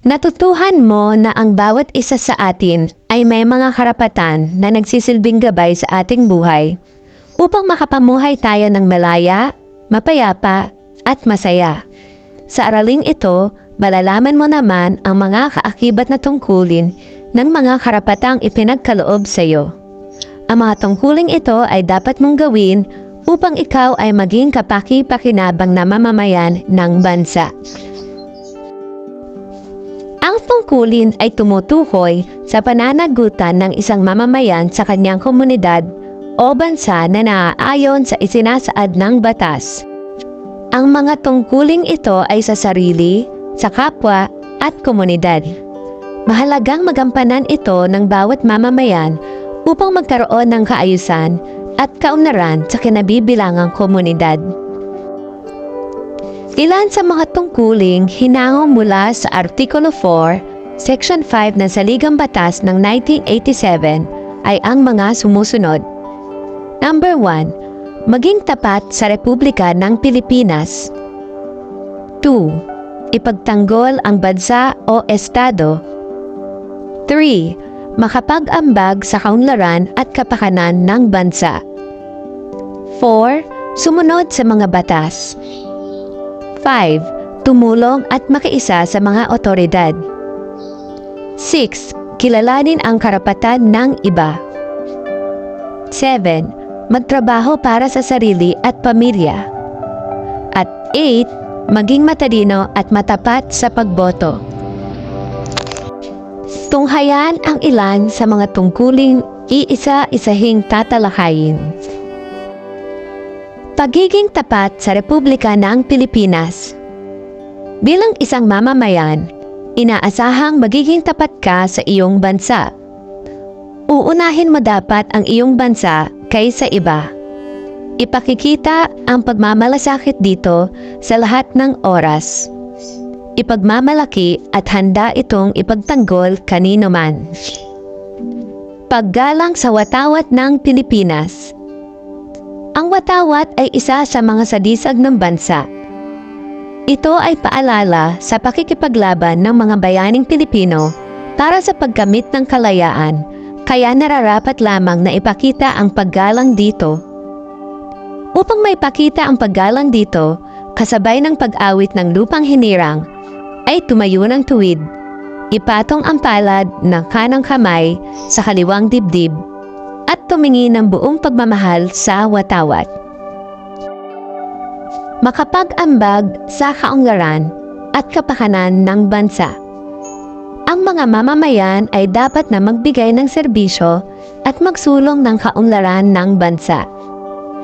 Natutuhan mo na ang bawat isa sa atin ay may mga karapatan na nagsisilbing gabay sa ating buhay upang makapamuhay tayo ng malaya, mapayapa, at masaya. Sa araling ito, malalaman mo naman ang mga kaakibat na tungkulin ng mga karapatang ipinagkaloob sa iyo. Ang mga tungkuling ito ay dapat mong gawin upang ikaw ay maging kapaki-pakinabang na mamamayan ng bansa. Ang tungkulin ay tumutukoy sa pananagutan ng isang mamamayan sa kanyang komunidad o bansa na naaayon sa isinasaad ng batas. Ang mga tungkuling ito ay sa sarili, sa kapwa, at komunidad. Mahalagang magampanan ito ng bawat mamamayan upang magkaroon ng kaayusan at kaunlaran sa kinabibilangang komunidad. Ilan sa mga tungkuling hinango mula sa Artikulo 4, Section 5 ng Saligang Batas ng 1987 ay ang mga sumusunod. Number 1. Maging tapat sa Republika ng Pilipinas. 2. Ipagtanggol ang bansa o estado. 3. Makapag-ambag sa kaunlaran at kapakanan ng bansa. 4. Sumunod sa mga batas. 5. Tumulong at makiisa sa mga otoridad. 6. Kilalanin ang karapatan ng iba. 7. Magtrabaho para sa sarili at pamilya. At 8. Maging matalino at matapat sa pagboto. Tunghayan ang ilan sa mga tungkuling iisa-isahing tatalakayin. Pagiging tapat sa Republika ng Pilipinas Bilang isang mamamayan, inaasahang magiging tapat ka sa iyong bansa. Uunahin mo dapat ang iyong bansa kaysa iba. Ipakikita ang pagmamalasakit dito sa lahat ng oras. Ipagmamalaki at handa itong ipagtanggol kanino man. Paggalang sa watawat ng Pilipinas ang watawat ay isa sa mga sadisag ng bansa. Ito ay paalala sa pakikipaglaban ng mga bayaning Pilipino para sa pagkamit ng kalayaan, kaya nararapat lamang na ipakita ang paggalang dito. Upang may pakita ang paggalang dito, kasabay ng pag-awit ng lupang hinirang, ay tumayo ng tuwid. Ipatong ang palad ng kanang kamay sa kaliwang dibdib at tumingin ng buong pagmamahal sa watawat. Makapag-ambag sa kaunlaran at kapakanan ng bansa. Ang mga mamamayan ay dapat na magbigay ng serbisyo at magsulong ng kaunlaran ng bansa.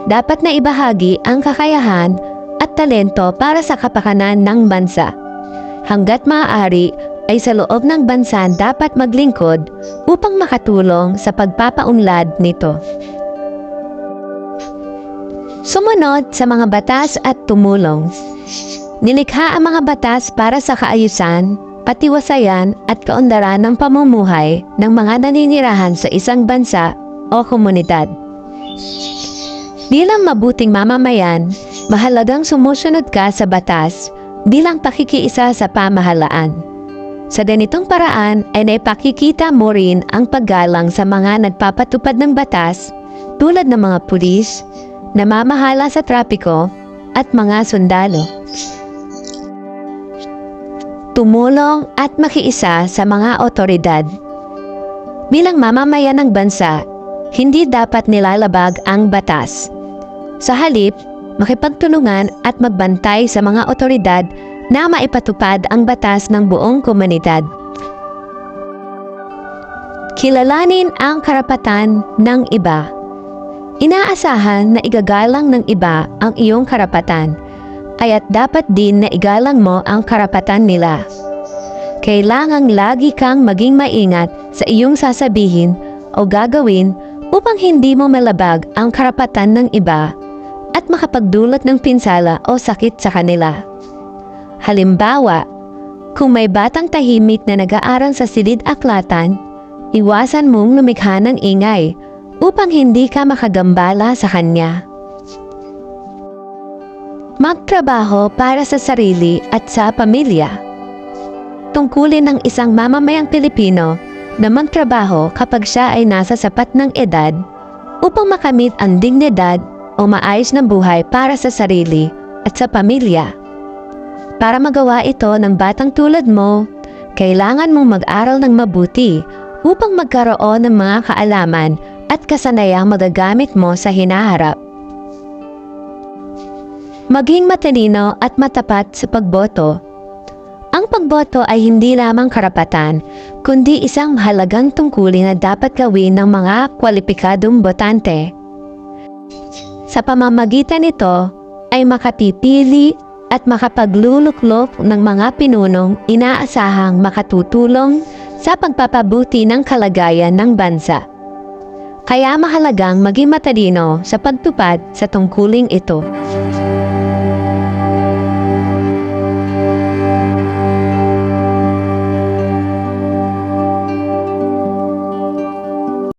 Dapat na ibahagi ang kakayahan at talento para sa kapakanan ng bansa. Hanggat maaari ay sa loob ng bansa dapat maglingkod upang makatulong sa pagpapaunlad nito. Sumunod sa mga batas at tumulong. Nilikha ang mga batas para sa kaayusan, patiwasayan at kaundaran ng pamumuhay ng mga naninirahan sa isang bansa o komunidad. Bilang mabuting mamamayan, mahalagang sumusunod ka sa batas bilang pakikiisa sa pamahalaan. Sa ganitong paraan ay naipakikita mo rin ang paggalang sa mga nagpapatupad ng batas tulad ng mga pulis, namamahala sa trapiko at mga sundalo. Tumulong at makiisa sa mga otoridad. Bilang mamamayan ng bansa, hindi dapat nilalabag ang batas. Sa halip, makipagtulungan at magbantay sa mga otoridad na maipatupad ang batas ng buong komunidad. Kilalanin ang karapatan ng iba. Inaasahan na igagalang ng iba ang iyong karapatan, kaya't dapat din na igalang mo ang karapatan nila. Kailangang lagi kang maging maingat sa iyong sasabihin o gagawin upang hindi mo malabag ang karapatan ng iba at makapagdulot ng pinsala o sakit sa kanila. Halimbawa, kung may batang tahimik na nag-aaral sa silid-aklatan, iwasan mong lumikha ng ingay upang hindi ka makagambala sa kanya. Magtrabaho para sa sarili at sa pamilya. tungkulin ng isang mamamayang Pilipino na magtrabaho kapag siya ay nasa sapat ng edad upang makamit ang dignidad o maayos na buhay para sa sarili at sa pamilya. Para magawa ito ng batang tulad mo, kailangan mong mag-aral ng mabuti upang magkaroon ng mga kaalaman at kasanayang magagamit mo sa hinaharap. Maging matalino at matapat sa pagboto. Ang pagboto ay hindi lamang karapatan, kundi isang mahalagang tungkulin na dapat gawin ng mga kwalipikadong botante. Sa pamamagitan nito ay makapipili at makapagluluklok ng mga pinunong inaasahang makatutulong sa pagpapabuti ng kalagayan ng bansa. Kaya mahalagang maging matalino sa pagtupad sa tungkuling ito.